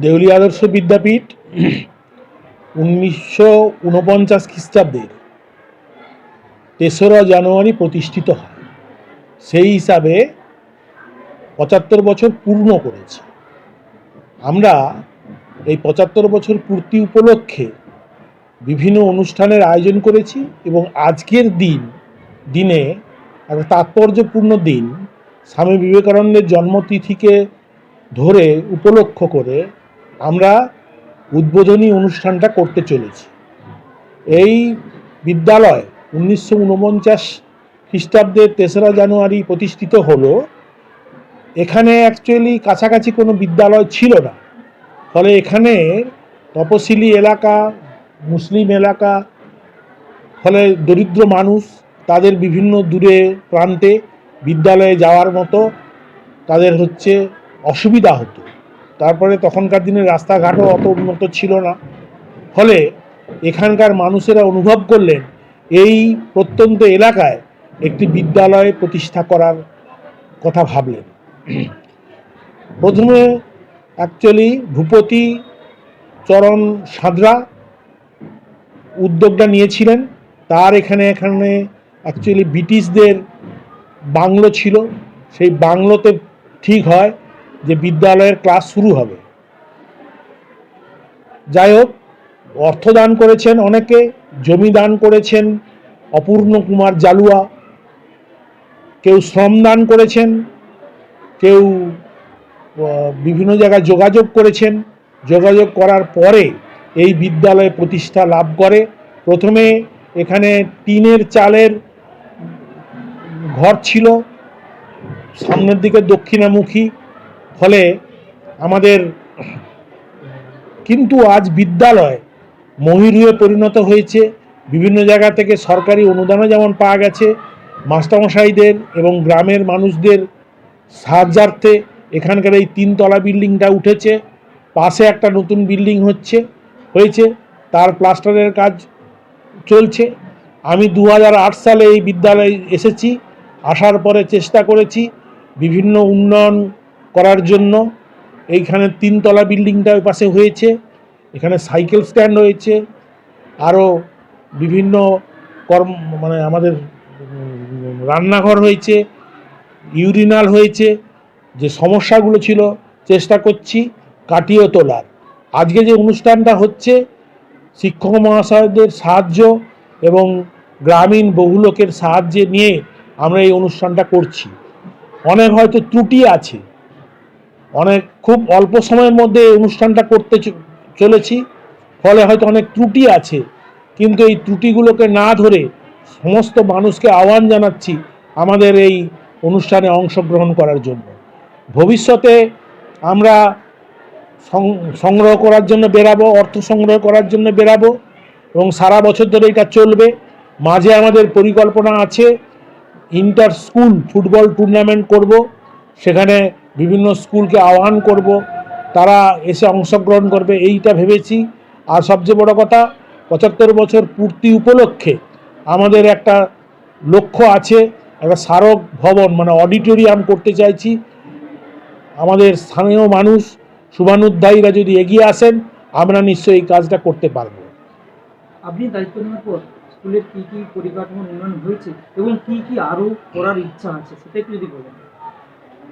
দেউলি আদর্শ বিদ্যাপীঠ উনিশশো উনপঞ্চাশ খ্রিস্টাব্দের তেসরা জানুয়ারি প্রতিষ্ঠিত হয়। সেই হিসাবে পঁচাত্তর বছর পূর্ণ করেছে। আমরা এই পঁচাত্তর বছর পূর্তি উপলক্ষে বিভিন্ন অনুষ্ঠানের আয়োজন করেছি এবং আজকের দিন, দিনে একটা তাৎপর্যপূর্ণ দিন স্বামী বিবেকানন্দের জন্মতিথিকে ধরে উপলক্ষ করে আমরা উদ্বোধনী অনুষ্ঠানটা করতে চলেছি। এই বিদ্যালয় উনিশশো উনপঞ্চাশ খ্রিস্টাব্দের তেসরা জানুয়ারি প্রতিষ্ঠিত হলো। এখানে অ্যাকচুয়ালি কাছাকাছি কোনো বিদ্যালয় ছিল না। ফলে এখানে তপশিলি এলাকা, মুসলিম এলাকা, ফলে দরিদ্র মানুষ তাদের বিভিন্ন দূরে প্রান্তে বিদ্যালয়ে যাওয়ার মতো তাদের হচ্ছে অসুবিধা হতো। তারপরে তখনকার দিনে রাস্তাঘাটও অত উন্নত ছিল না। ফলে এখানকার মানুষেরা অনুভব করলেন, এই প্রত্যন্ত এলাকায় একটি বিদ্যালয় প্রতিষ্ঠা করার কথা ভাবলেন। প্রথমে অ্যাকচুয়ালি ভূপতি চরণ সাঁতরা উদ্যোগটা নিয়েছিলেন। তার এখানে এখানে অ্যাকচুয়ালি ব্রিটিশদের বাংলো ছিল। সেই বাংলোতে ঠিক হয়। যে বিদ্যালয়ের ক্লাস শুরু হবে। যাই হোক অর্থ দান করেছেন অনেকে, জমি দান করেছেন অপূর্ণ কুমার জালুয়া, কেউ শ্রম দান করেছেন, কেউ বিভিন্ন জায়গায় যোগাযোগ করেছেন। যোগাযোগ করার পরে এই বিদ্যালয় প্রতিষ্ঠা লাভ করে। প্রথমে এখানে টিনের চালের ঘর ছিল, সামনের দিকে দক্ষিণামুখী। ফলে আমাদের কিন্তু আজ বিদ্যালয় মহিরুহে পরিণত হয়েছে। বিভিন্ন জায়গা থেকে সরকারি অনুদানও যেমন পাওয়া গেছে, মাস্টারমশাইদের এবং গ্রামের মানুষদের সাহায্যার্থে এখানকার এই তিনতলা বিল্ডিংটা উঠেছে। পাশে একটা নতুন বিল্ডিং হচ্ছে, হয়েছে, তার প্লাস্টারের কাজ চলছে। আমি দু হাজার আট সালে এই বিদ্যালয়ে এসেছি, আসার পরে চেষ্টা করেছি বিভিন্ন উন্নয়ন করার জন্য এইখানে তিনতলা বিল্ডিংটা ওই পাশে হয়েছে, এখানে সাইকেল স্ট্যান্ড হয়েছে আরও বিভিন্ন কর্ম মানে আমাদের রান্নাঘর হয়েছে, ইউরিনাল হয়েছে, যে সমস্যাগুলো ছিল চেষ্টা করছি কাটিয়ে তোলার। আজকে যে অনুষ্ঠানটা হচ্ছে, শিক্ষক মহাশয়দের সাহায্য এবং গ্রামীণ বহু লোকের সাহায্যে নিয়ে আমরা এই অনুষ্ঠানটা করছি। অনেক হয়তো ত্রুটি আছে অনেক খুব অল্প সময়ের মধ্যে এই অনুষ্ঠানটা করতে চলেছি। ফলে হয়তো অনেক ত্রুটি আছে। কিন্তু এই ত্রুটিগুলোকে না ধরে সমস্ত মানুষকে আহ্বান জানাচ্ছি আমাদের এই অনুষ্ঠানে অংশগ্রহণ করার জন্য। ভবিষ্যতে আমরা সংগ্রহ করার জন্য বেরাবো অর্থ সংগ্রহ করার জন্য বেরাবো এবং সারা বছর ধরে এটা চলবে। মাঝে আমাদের পরিকল্পনা আছে, ইন্টার স্কুল ফুটবল টুর্নামেন্ট করব। সেখানে বিভিন্ন স্কুলকে আহ্বান করব, তারা এসে অংশগ্রহণ করবে, এইটা ভেবেছি। আর সবচেয়ে বড় কথা, পঁচাত্তর বছর পূর্তি উপলক্ষে আমাদের একটা লক্ষ্য আছে, একটা স্মারক ভবন মানে অডিটোরিয়াম করতে চাইছি। আমাদের স্থানীয় মানুষ, শুভানুধ্যায়ীরা যদি এগিয়ে আসেন, আমরা নিশ্চয়ই এই কাজটা করতে পারব। আপনি দায়িত্ব নেওয়ার পর স্কুলের কি কি পরিকাঠামোর উন্নয়ন হয়েছে এবং কি কি আরও করার ইচ্ছা আছে, সেটা একটু যদি বলেন।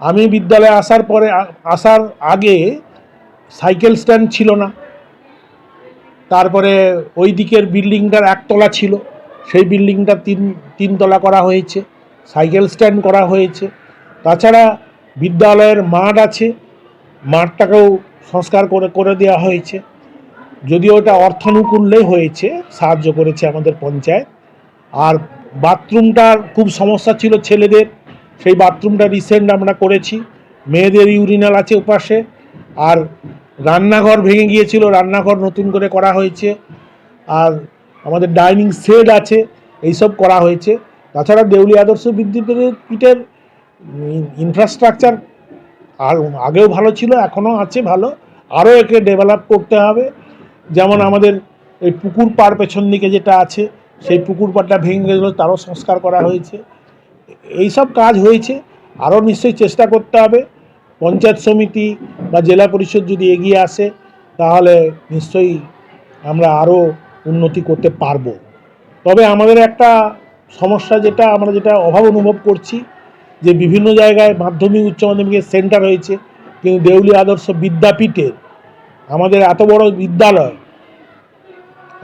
আমি বিদ্যালয়ে আসার পরে, আসার আগে সাইকেল স্ট্যান্ড ছিল না। তারপরে ওই দিকের বিল্ডিংটার একতলা ছিল। সেই বিল্ডিংটা তিন, তিনতলা করা হয়েছে, সাইকেল স্ট্যান্ড করা হয়েছে। তাছাড়া বিদ্যালয়ের মাঠ আছে, মাঠটাকেও সংস্কার করে করে দেওয়া হয়েছে। যদিও ওটা অর্থানুকূল্যে হয়েছে, সাহায্য করেছে আমাদের পঞ্চায়েত। আর বাথরুমটার খুব সমস্যা ছিল ছেলেদের। সেই বাথরুমটা রিসেন্ট আমরা করেছি। মেয়েদের ইউরিনাল আছে ওপাশে। আর রান্নাঘর ভেঙে গিয়েছিল, রান্নাঘর নতুন করে করা হয়েছে। আর আমাদের ডাইনিং সেট আছে, এইসব করা হয়েছে। তাছাড়া দেউলি আদর্শ বিদ্যাপীঠের ইনফ্রাস্ট্রাকচার আর আগেও ভালো ছিল, এখনও আছে ভালো। আরও একে ডেভেলপ করতে হবে। যেমন আমাদের এই পুকুর পার পেছন দিকে যেটা আছে, সেই পুকুর পাড়টা ভেঙে গেছিল তারও সংস্কার করা হয়েছে। এইসব কাজ হয়েছে। আরও নিশ্চয়ই চেষ্টা করতে হবে। পঞ্চায়েত সমিতি বা জেলা পরিষদ যদি এগিয়ে আসে, তাহলে নিশ্চয়ই আমরা আরও উন্নতি করতে পারব। তবে আমাদের একটা সমস্যা যেটা, আমরা যেটা অভাব অনুভব করছি, যে বিভিন্ন জায়গায় মাধ্যমিক উচ্চ মাধ্যমিকের সেন্টার হয়েছে, কিন্তু দেউলি আদর্শ বিদ্যাপীঠের, আমাদের এত বড় বিদ্যালয়,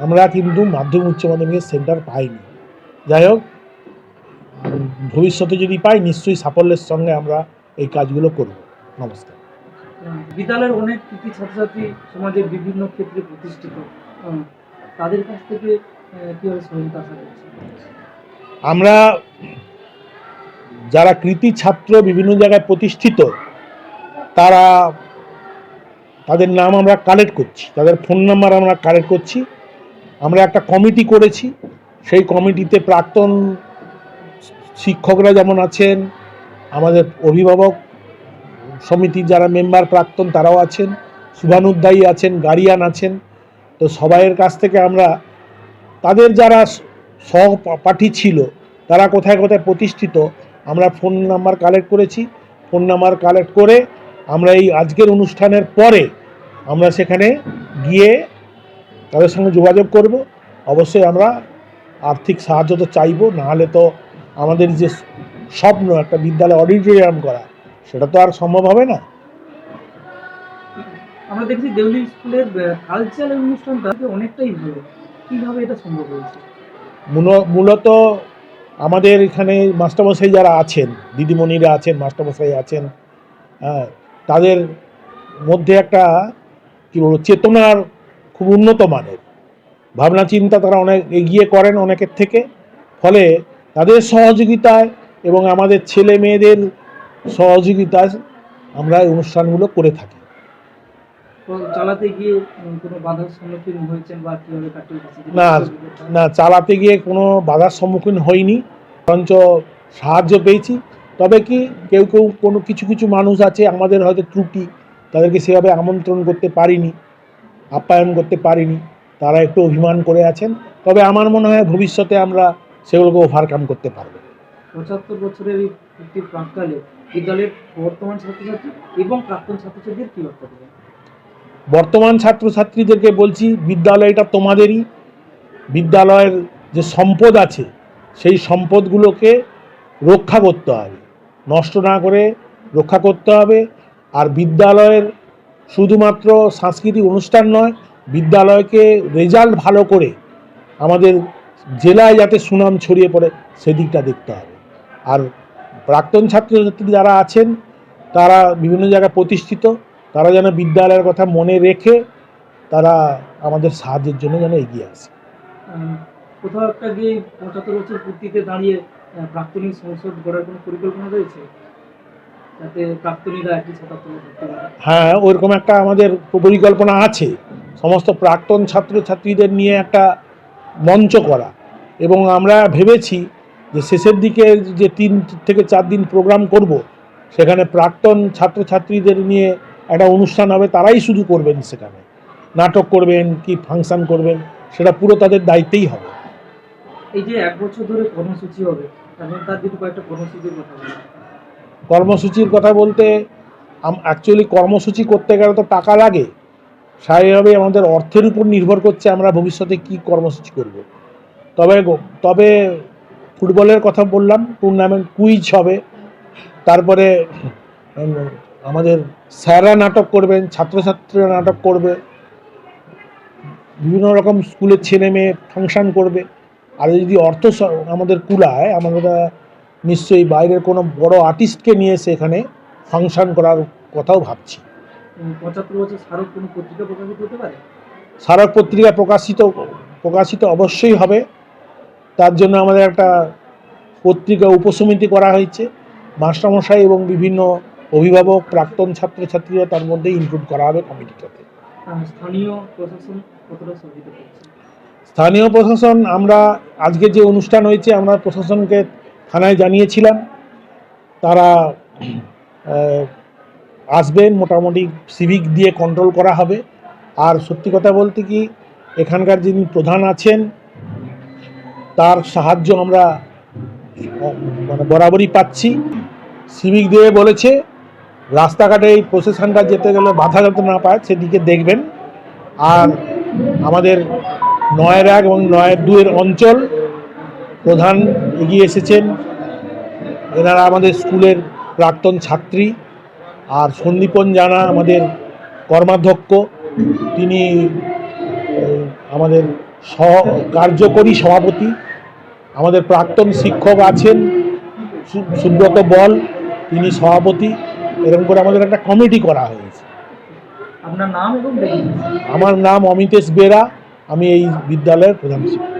আমরা কিন্তু মাধ্যমিক উচ্চ মাধ্যমিকের সেন্টার পাইনি। যাই হোক ভবিষ্যতে যদি পাই নিশ্চয়ই সাফল্যের সঙ্গে আমরা এই কাজগুলো করব। নমস্কার। বিদ্যালয়ের অনেক কৃতি ছাত্রছাত্রী সমাজের বিভিন্ন ক্ষেত্রে প্রতিষ্ঠিত। তাদের কাছ থেকে কীভাবে সহযোগিতা আশা করছে আমরা যারা কৃতি ছাত্র বিভিন্ন জায়গায় প্রতিষ্ঠিত তারা তাদের নাম আমরা কালেক্ট করছি তাদের ফোন নাম্বার আমরা কালেক্ট করছি। আমরা একটা কমিটি করেছি সেই কমিটিতে প্রাক্তন শিক্ষকরা যেমন আছেন, আমাদের অভিভাবক সমিতির যারা মেম্বার প্রাক্তন তারাও আছেন শুভানুধ্যায়ী আছেন গার্ডিয়ান আছেন, তো সবাইয়ের কাছ থেকে আমরা, তাদের যারা সহপাঠী ছিল, তারা কোথায় কোথায় প্রতিষ্ঠিত, আমরা ফোন নাম্বার কালেক্ট করেছি। ফোন নাম্বার কালেক্ট করে আমরা এই আজকের অনুষ্ঠানের পরে আমরা সেখানে গিয়ে তাদের সঙ্গে যোগাযোগ করব। অবশ্যই আমরা আর্থিক সাহায্য তো চাইব নাহলে তো আমাদের যে স্বপ্ন একটা বিদ্যালয় অডিটোরিয়াম করা সেটা তো আর সম্ভব হবে না। আমরা দেখছি দেউলি স্কুলের কালচারাল অনুষ্ঠানটা অনেকটাই ভালো। কীভাবে এটা সম্ভব হয়েছে? মূল- মূলত আমাদের এখানে মাস্টারমশাই যারা আছেন দিদিমণিরা আছেন মাস্টারমশাই আছেন হ্যাঁ তাদের মধ্যে একটা কী বলব চেতনার খুব উন্নত মানের। ভাবনা চিন্তা তারা অনেক এগিয়ে করেন অনেকের থেকে। ফলে তাদের সহযোগিতায় এবং আমাদের ছেলে মেয়েদের সহযোগিতায় আমরা এই অনুষ্ঠানগুলো করে থাকি। চালাতে গিয়ে কোনো বাধার সম্মুখীন হয়েছেন বা কীভাবে না, না চালাতে গিয়ে কোনো বাধার সম্মুখীন হইনি বরঞ্চ সাহায্য পেয়েছি। তবে কি কেউ কেউ কোনো কিছু কিছু মানুষ আছে আমাদের হয়তো ত্রুটি তাদেরকে সেভাবে আমন্ত্রণ করতে পারিনি আপ্যায়ন করতে পারিনি তারা একটু অভিমান করে আছেন। তবে আমার মনে হয় ভবিষ্যতে আমরা সেগুলোকে ওভারকাম করতে পারবে। পঁচাত্তর বছরের এই একটি প্রাককালে বিদ্যালয়ের বর্তমান ছাত্রছাত্রী এবং প্রাক্তন ছাত্রছাত্রীদের কি বার্তা দেবেন? বর্তমান ছাত্রছাত্রীদেরকে বলছি বিদ্যালয়টা তোমাদেরই। বিদ্যালয়ের যে সম্পদ আছে সেই সম্পদগুলোকে রক্ষা করতে হবে। নষ্ট না করে রক্ষা করতে হবে। আর বিদ্যালয়ের শুধুমাত্র সাংস্কৃতিক অনুষ্ঠান নয় বিদ্যালয়কে রেজাল্ট ভালো করে আমাদের জেলায় যাতে সুনাম ছড়িয়ে পড়ে সেদিকটা দেখতে হবে। আর প্রাক্তন ছাত্রছাত্রী যারা আছেন তারা বিভিন্ন জায়গায় প্রতিষ্ঠিত তারা যেন বিদ্যালয়ের কথা মনে রেখে তারা আমাদের সাহায্যের জন্য যেন এগিয়ে আসে। কোথাও একটা গিয়ে পঁচাত্তর বছর পূর্তিতে দাঁড়িয়ে আহ, প্রাক্তনী সংসদ গড়ার কোনো পরিকল্পনা রয়েছে? হ্যাঁ ওইরকম একটা আমাদের পরিকল্পনা আছে। সমস্ত প্রাক্তন ছাত্রছাত্রীদের নিয়ে একটা মঞ্চ করা। এবং আমরা ভেবেছি যে শেষের দিকে যে তিন থেকে চার দিন প্রোগ্রাম করব সেখানে প্রাক্তন ছাত্রছাত্রীদের নিয়ে একটা অনুষ্ঠান হবে তারাই শুধু করবেন সেখানে। নাটক করবেন কি ফাংশন করবেন সেটা পুরো তাদের দায়িত্বেই হবে। এই যে এক বছর ধরে কর্মসূচি হবে তার যদি কয়েকটা কর্মসূচির কথা কর্মসূচির কথা বলতে অ্যাকচুয়ালি কর্মসূচি করতে গেলে তো টাকা লাগে। স্বাভাবিকভাবেই আমাদের অর্থের উপর নির্ভর করছে আমরা ভবিষ্যতে কি কর্মসূচি করব। তবে তবে ফুটবলের কথা বললাম টুর্নামেন্ট কুইজ হবে। তারপরে আমাদের স্যাররা নাটক করবেন, ছাত্রছাত্রীরা নাটক করবে। বিভিন্ন রকম স্কুলের ছেলে মেয়ে ফাংশান করবে। আর যদি অর্থ আমাদের কুলায় আমরা নিশ্চয়ই বাইরের কোনো বড় আর্টিস্টকে নিয়ে এসে এখানে ফাংশন করার কথাও ভাবছি। পঁচাত্তর বছর স্মারক কোনো পত্রিকা প্রকাশিত হতে পারে? স্মারক পত্রিকা প্রকাশিত প্রকাশিত অবশ্যই হবে। তার জন্য আমাদের একটা পত্রিকা উপসমিতি করা হয়েছে। মাস্টারমশাই এবং বিভিন্ন অভিভাবক প্রাক্তন ছাত্রছাত্রীরা তার মধ্যে ইনক্লুড করা হবে কমিটিটাতে। স্থানীয় প্রশাসন স্থানীয় প্রশাসন আমরা আজকে যে অনুষ্ঠান হয়েছে আমরা প্রশাসনকে থানায় জানিয়েছিলাম। তারা আসবেন, মোটামুটি সিভিক দিয়ে কন্ট্রোল করা হবে। আর সত্যি কথা বলতে কি, এখানকার যিনি প্রধান আছেন, তার সাহায্য আমরা মানে বরাবরই পাচ্ছি। সিভিক দিয়ে বলেছে, রাস্তাঘাটে এই প্রসেশনটা যেতে গেলে বাধা যাতে না পায়, সেদিকে দেখবেন। আর আমাদের নয়ের এক এবং নয়ের দুয়ের অঞ্চল, প্রধান এগিয়ে এসেছেন। এনারা আমাদের স্কুলের প্রাক্তন ছাত্রী। আর সন্দীপন জানা আমাদের কর্মাধ্যক্ষ। তিনি আমাদের সহ কার্যকরী সভাপতি। আমাদের প্রাক্তন শিক্ষক আছেন সুব্রত বল তিনি সভাপতি। এরকম করে আমাদের একটা কমিটি করা হয়েছে। আপনার নাম এবং আমার নাম অমিতেশ বেরা। আমি এই বিদ্যালয়ের প্রধান শিক্ষক।